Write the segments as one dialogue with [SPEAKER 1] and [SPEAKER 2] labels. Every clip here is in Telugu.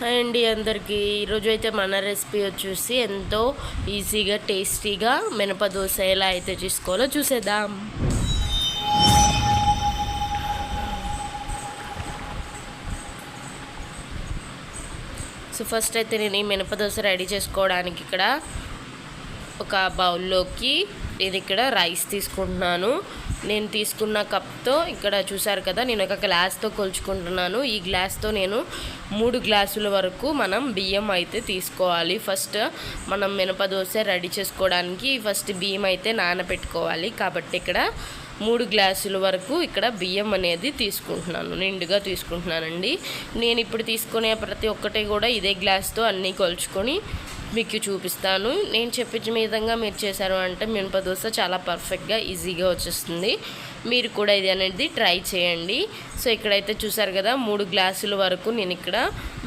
[SPEAKER 1] హాయ్ అండి అందరికీ. ఈరోజు అయితే మన రెసిపీ వచ్చేసి ఎంతో ఈజీగా టేస్టీగా మినప దోశ ఎలా అయితే చేసుకోవాలో చూసేద్దాం. సో ఫస్ట్ అయితే నేను ఈ మినప దోశ రెడీ చేసుకోవడానికి ఇక్కడ ఒక బౌల్లోకి నేను ఇక్కడ రైస్ తీసుకుంటున్నాను. నేను తీసుకున్న కప్తో ఇక్కడ చూసారు కదా నేను ఒక గ్లాస్తో కొలుచుకుంటున్నాను. ఈ గ్లాస్తో నేను మూడు గ్లాసుల వరకు మనం బియ్యం అయితే తీసుకోవాలి. ఫస్ట్ మనం మినప దోశ రెడీ చేసుకోవడానికి ఫస్ట్ బియ్యం అయితే నానబెట్టుకోవాలి. కాబట్టి ఇక్కడ మూడు గ్లాసుల వరకు ఇక్కడ బియ్యం అనేది తీసుకుంటున్నాను నిండుగా తీసుకుంటున్నానండి. నేను ఇప్పుడు తీసుకునే ప్రతి ఒక్కటి కూడా ఇదే గ్లాస్తో అన్నీ కొలుచుకొని మీకు చూపిస్తాను. నేను చెప్పించిన విధంగా మీరు చేశారు అంటే మినప దోశ చాలా పర్ఫెక్ట్గా ఈజీగా వచ్చేస్తుంది. మీరు కూడా ఇది అనేది ట్రై చేయండి. సో ఇక్కడైతే చూసారు కదా మూడు గ్లాసుల వరకు నేను ఇక్కడ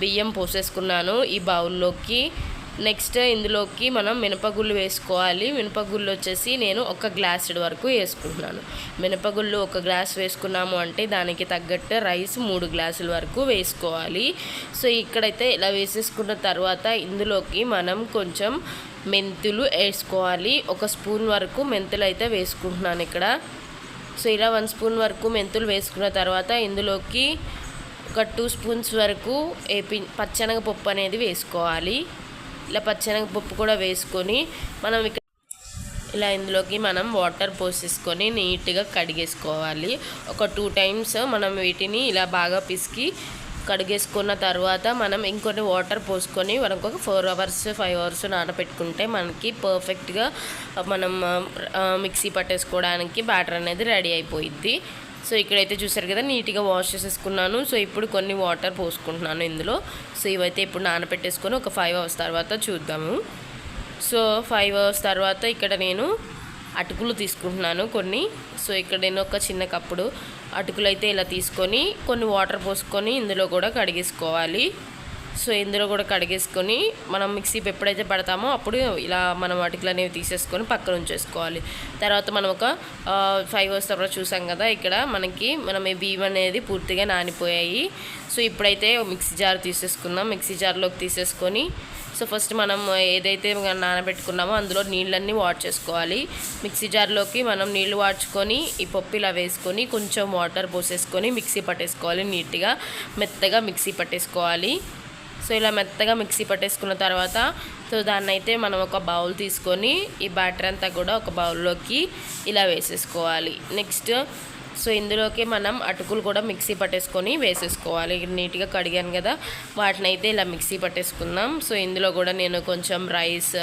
[SPEAKER 1] బియ్యం పోసేసుకున్నాను ఈ బౌల్లోకి. నెక్స్ట్ ఇందులోకి మనం మినపగుళ్ళు వేసుకోవాలి. మినపగుళ్ళు వచ్చేసి నేను ఒక గ్లాస్ వరకు వేసుకుంటున్నాను. మినపగుళ్ళు ఒక గ్లాస్ వేసుకున్నాము అంటే దానికి తగ్గట్టు రైస్ మూడు గ్లాసుల వరకు వేసుకోవాలి. సో ఇక్కడైతే ఇలా వేసేసుకున్న తర్వాత ఇందులోకి మనం కొంచెం మెంతులు వేసుకోవాలి. ఒక స్పూన్ వరకు మెంతులు అయితే వేసుకుంటున్నాను ఇక్కడ. సో ఇలా వన్ స్పూన్ వరకు మెంతులు వేసుకున్న తర్వాత ఇందులోకి ఒక టూ స్పూన్స్ వరకు ఏపి పచ్చనగపప్పు అనేది వేసుకోవాలి. ఇలా పచ్చనగపప్పు కూడా వేసుకొని మనం ఇక్కడ ఇలా ఇందులోకి మనం వాటర్ పోసేసుకొని నీట్గా కడిగేసుకోవాలి. ఒక టూ టైమ్స్ మనం వీటిని ఇలా బాగా పిసికి కడిగేసుకున్న తర్వాత మనం ఇంకొన్ని వాటర్ పోసుకొని మనకు ఒక ఫోర్ అవర్స్ ఫైవ్ అవర్స్ నానబెట్టుకుంటే మనకి పర్ఫెక్ట్గా మనం మిక్సీ పట్టేసుకోవడానికి బ్యాటర్ అనేది రెడీ అయిపోయిద్ది. సో ఇక్కడైతే చూసారు కదా నీట్గా వాష్ చేసేసుకున్నాను. సో ఇప్పుడు కొన్ని వాటర్ పోసుకుంటున్నాను ఇందులో. సో ఇవైతే ఇప్పుడు నానబెట్టేసుకొని ఒక ఫైవ్ అవర్స్ తర్వాత చూద్దాము. సో ఫైవ్ అవర్స్ తర్వాత ఇక్కడ నేను అటుకులు తీసుకుంటున్నాను కొన్ని. సో ఇక్కడ నేను ఒక చిన్న కప్పుడు అటుకులు అయితే ఇలా తీసుకొని కొన్ని వాటర్ పోసుకొని ఇందులో కూడా కడిగేసుకోవాలి. సో ఇందులో కూడా కడిగేసుకొని మనం మిక్సీ ఎప్పుడైతే పడతామో అప్పుడు ఇలా మనం అటుకులు అనేవి తీసేసుకొని పక్కన ఉంచేసుకోవాలి. తర్వాత మనం ఒక ఫైవ్ అవర్స్ తర్వాత చూసాం కదా ఇక్కడ మనకి మనం ఈ బియ్యం అనేది పూర్తిగా నానిపోయాయి. సో ఇప్పుడైతే మిక్సీ జార్ తీసేసుకుందాం. మిక్సీ జార్లోకి తీసేసుకొని సో ఫస్ట్ మనం ఏదైతే నానబెట్టుకున్నామో అందులో నీళ్ళన్నీ వాట్ చేసుకోవాలి. మిక్సీ జార్లోకి మనం నీళ్ళు వాడ్చుకొని ఈ పప్పు ఇలా వేసుకొని కొంచెం వాటర్ పోసేసుకొని మిక్సీ పట్టేసుకోవాలి. నీట్గా మెత్తగా మిక్సీ పట్టేసుకోవాలి. సో ఇలా మెత్తగా మిక్సీ పట్టేసుకున్న తర్వాత సో దాన్ని అయితే మనం ఒక బౌల్ తీసుకొని ఈ బ్యాటర్ అంతా కూడా ఒక బౌల్లోకి ఇలా వేసేసుకోవాలి. నెక్స్ట్ సో ఇందులోకి మనం అటుకులు కూడా మిక్సీ పట్టేసుకొని వేసేసుకోవాలి. నీట్గా కడిగాను కదా వాటిని అయితే ఇలా మిక్సీ పట్టేసుకుందాం. సో ఇందులో కూడా నేను కొంచెం రైస్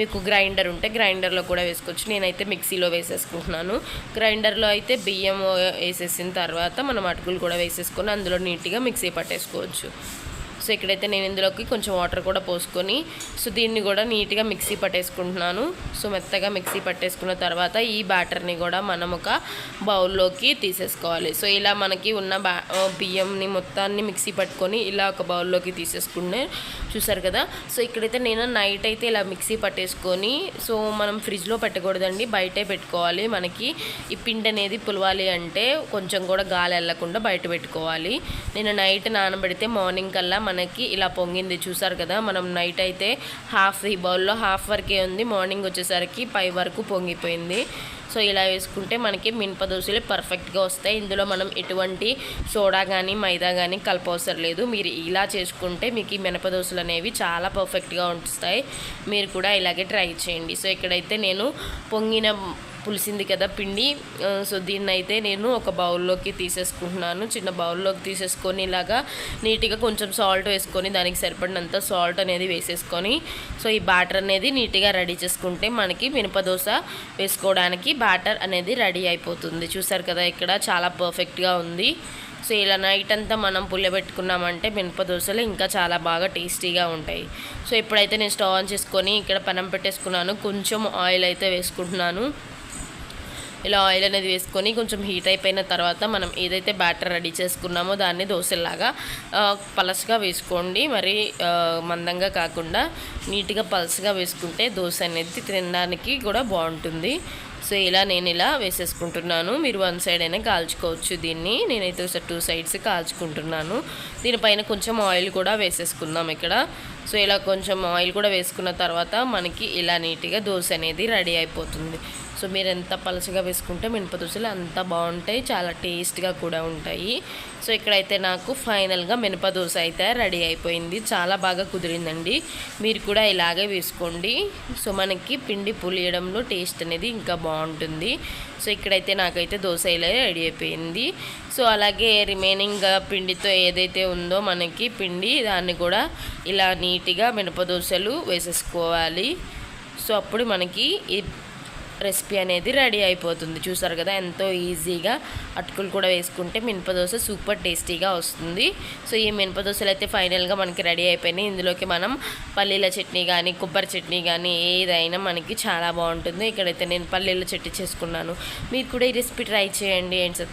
[SPEAKER 1] మీకు గ్రైండర్ ఉంటే గ్రైండర్లో కూడా వేసుకోవచ్చు. నేనైతే మిక్సీలో వేసేసుకుంటున్నాను. గ్రైండర్లో అయితే బియ్యం వేసేసిన తర్వాత మనం అటుకులు కూడా వేసేసుకొని అందులో నీట్గా మిక్సీ పట్టేసుకోవచ్చు. సో ఇక్కడైతే నేను ఇందులోకి కొంచెం వాటర్ కూడా పోసుకొని సో దీన్ని కూడా నీట్గా మిక్సీ పట్టేసుకుంటున్నాను. సో మెత్తగా మిక్సీ పట్టేసుకున్న తర్వాత ఈ బ్యాటర్ని కూడా మనం ఒక బౌల్లోకి తీసేసుకోవాలి. సో ఇలా మనకి ఉన్న బ్యా బియ్యంని మొత్తాన్ని మిక్సీ పట్టుకొని ఇలా ఒక బౌల్లోకి తీసేసుకునే చూసారు కదా? సో ఇక్కడైతే నేను నైట్ అయితే ఇలా మిక్సీ పట్టేసుకొని సో మనం ఫ్రిడ్జ్లో పెట్టకూడదండి బయటే పెట్టుకోవాలి మనకి. ఈ పిండి అనేది పులవాలి అంటే కొంచెం కూడా గాలి వెళ్ళకుండా బయట పెట్టుకోవాలి. నేను నైట్ నానబెడితే మార్నింగ్ కల్లా మనకి ఇలా పొంగింది. చూసారు కదా మనం నైట్ అయితే హాఫ్ ఈ బౌల్లో హాఫ్ వరకే ఉంది. మార్నింగ్ వచ్చేసరికి పై వరకు పొంగిపోయింది. సో ఇలా వేసుకుంటే మనకి మినప దోశలు పర్ఫెక్ట్గా వస్తాయి. ఇందులో మనం ఎటువంటి సోడా కానీ మైదా కానీ కలపవసరం లేదు. మీరు ఇలా చేసుకుంటే మీకు ఈ మినప దోశలు అనేవి చాలా పర్ఫెక్ట్గా ఉంటాయి మీరు కూడా ఇలాగే ట్రై చేయండి. సో ఇక్కడైతే నేను పొంగిన పులిసింది కదా పిండి. సో దీన్ని అయితే నేను ఒక బౌల్లోకి తీసేసుకుంటున్నాను. చిన్న బౌల్లోకి తీసేసుకొని ఇలాగా నీట్గా కొంచెం సాల్ట్ వేసుకొని దానికి సరిపడినంత సాల్ట్ అనేది వేసేసుకొని సో ఈ బ్యాటర్ అనేది నీట్గా రెడీ చేసుకుంటే మనకి మినప దోశ వేసుకోవడానికి బ్యాటర్ అనేది రెడీ అయిపోతుంది. చూసారు కదా ఇక్కడ చాలా పర్ఫెక్ట్గా ఉంది. సో ఇలా నైట్ అంతా మనం పుల్లబెట్టుకున్నామంటే మినప దోశలు ఇంకా చాలా బాగా టేస్టీగా ఉంటాయి. సో ఇప్పుడైతే నేను స్టవ్ ఆన్ చేసుకొని ఇక్కడ పనం పెట్టేసుకున్నాను. కొంచెం ఆయిల్ అయితే వేసుకుంటున్నాను. ఇలా ఆయిల్ అనేది వేసుకొని కొంచెం హీట్ అయిపోయిన తర్వాత మనం ఏదైతే బ్యాటర్ రెడీ చేసుకున్నామో దాన్ని దోశలాగా పలసగా వేసుకోండి. మరి మందంగా కాకుండా నీట్గా పలసగా వేసుకుంటే దోశ అనేది తినడానికి కూడా బాగుంటుంది. సో ఇలా నేను ఇలా వేసేసుకుంటున్నాను. మీరు వన్ సైడ్ అయినా కాల్చుకోవచ్చు దీన్ని. నేనైతే టూ సైడ్స్ కాల్చుకుంటున్నాను. దీనిపైన కొంచెం ఆయిల్ కూడా వేసేసుకుందాం ఇక్కడ. సో ఇలా కొంచెం ఆయిల్ కూడా వేసుకున్న తర్వాత మనకి ఇలా నీట్గా దోశ అనేది రెడీ అయిపోతుంది. సో మీరు ఎంత పలచగా వేసుకుంటే మినప దోశలు అంత బాగుంటాయి చాలా టేస్ట్గా కూడా ఉంటాయి. సో ఇక్కడైతే నాకు ఫైనల్గా మినప దోశ అయితే రెడీ అయిపోయింది. చాలా బాగా కుదిరిందండి. మీరు కూడా ఇలాగే వేసుకోండి. సో మనకి పిండి పులియడంలో టేస్ట్ అనేది ఇంకా బాగుంటుంది. సో ఇక్కడైతే నాకైతే దోశ ఇలా రెడీ అయిపోయింది. సో అలాగే రిమైనింగ్ పిండితో ఏదైతే ఉందో మనకి పిండి దాన్ని కూడా ఇలా నీట్గా మినప దోశలు వేసేసుకోవాలి. సో అప్పుడు మనకి రెసిపీ అనేది రెడీ అయిపోతుంది. చూసారు కదా ఎంతో ఈజీగా అటుకులు కూడా వేసుకుంటే మినపదోశ సూపర్ టేస్టీగా వస్తుంది. సో ఈ మినపదోశలు అయితే ఫైనల్గా మనకి రెడీ అయిపోయినాయి. ఇందులోకి మనం పల్లీల చట్నీ కానీ కొబ్బరి చట్నీ కానీ ఏదైనా మనకి చాలా బాగుంటుంది. ఇక్కడైతే నేను పల్లీల చట్నీ చేసుకున్నాను. మీరు కూడా ఈ రెసిపీ ట్రై చేయండి. అండ్